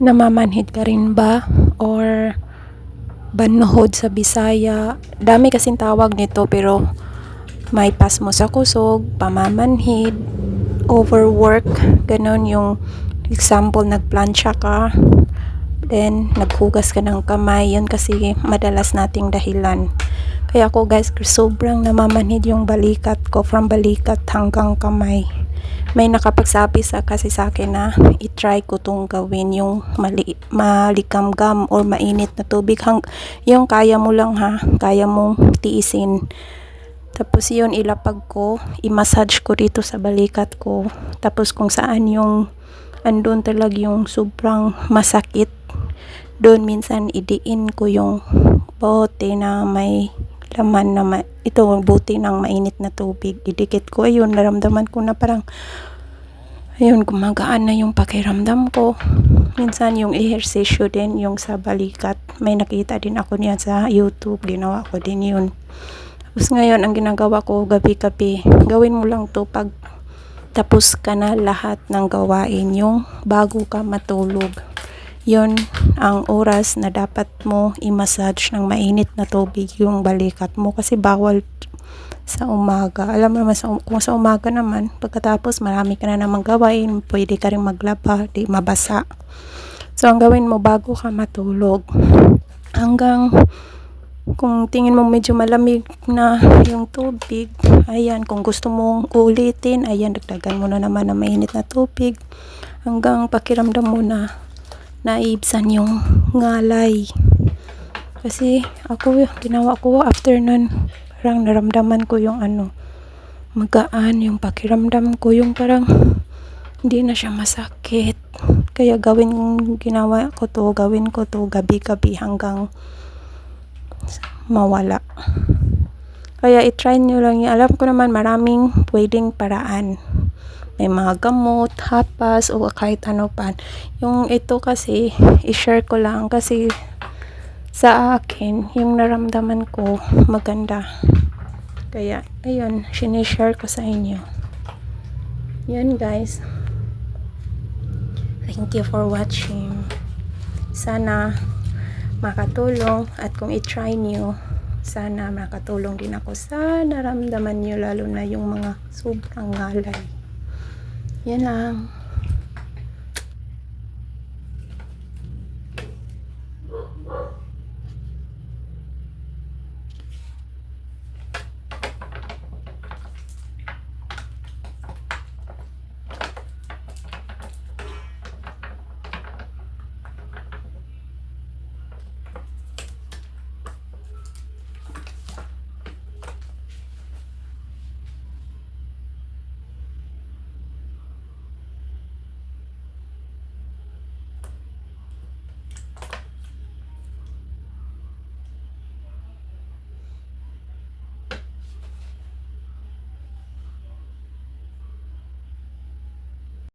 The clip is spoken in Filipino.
Namamanhid ka rin ba? Or banhod sa Bisaya? Dami kasing tawag nito pero may pas mo sa kusog, pamamanhid, overwork, ganon yung example, nagplansya ka, then naghugas ka ng kamay, yun kasi madalas nating dahilan. Kaya ako guys, sobrang namamanhid yung balikat ko from balikat hanggang kamay. May nakapagsabi sa kasi sa akin na i-try ko tong gawin yung mali, malikamgam or mainit na tubig. Hang, yung kaya mo lang ha, kaya mong tiisin. Tapos yun, ilapag ko, i-massage ko dito sa balikat ko. Tapos kung saan yung, andun talaga yung sobrang masakit. Doon minsan idiin ko yung bote na may laman na ma- ito, bote ng mainit na tubig. Idikit ko, ayun, naramdaman ko na parang, ayun, gumagaan na yung pakiramdam ko. Minsan yung ehersisyo din, yung sa balikat. May nakita din ako niyan sa YouTube, ginawa ko din yun. Tapos ngayon, ang ginagawa ko gabi-gabi, gawin mo lang to pag tapos ka na lahat ng gawain yung bago ka matulog. Yun ang oras na dapat mo i-massage ng mainit na tubig yung balikat mo kasi bawal sa umaga. Alam mo naman, sa, um- kung sa umaga naman, pagkatapos marami ka na namang gawain, pwede ka rin maglaba, di mabasa. So, ang gawin mo bago ka matulog, hanggang kung tingin mo medyo malamig na yung tubig, ayan, kung gusto mong ulitin, ayan, dagdagan mo na naman ng mainit na tubig hanggang pakiramdam mo na naibsan yung ngalay. Kasi ako, ginawa ko after nun, parang naramdaman ko yung ano, magaan yung pakiramdam ko, yung parang hindi na siya masakit. Kaya gawin ginawa ko to, gawin ko to gabi-gabi hanggang mawala. Kaya i-try nyo lang yun. Alam ko naman maraming pwedeng paraan. May mga gamot, hapas, o kahit ano pa. Yung ito kasi, i-share ko lang kasi sa akin, yung naramdaman ko, maganda. Kaya, ayun, sinishare ko sa inyo. Yan guys. Thank you for watching. Sana makatulong at kung i-try nyo, sana makatulong din ako sa naramdaman nyo lalo na yung mga sobrang ngalay. Yan lang.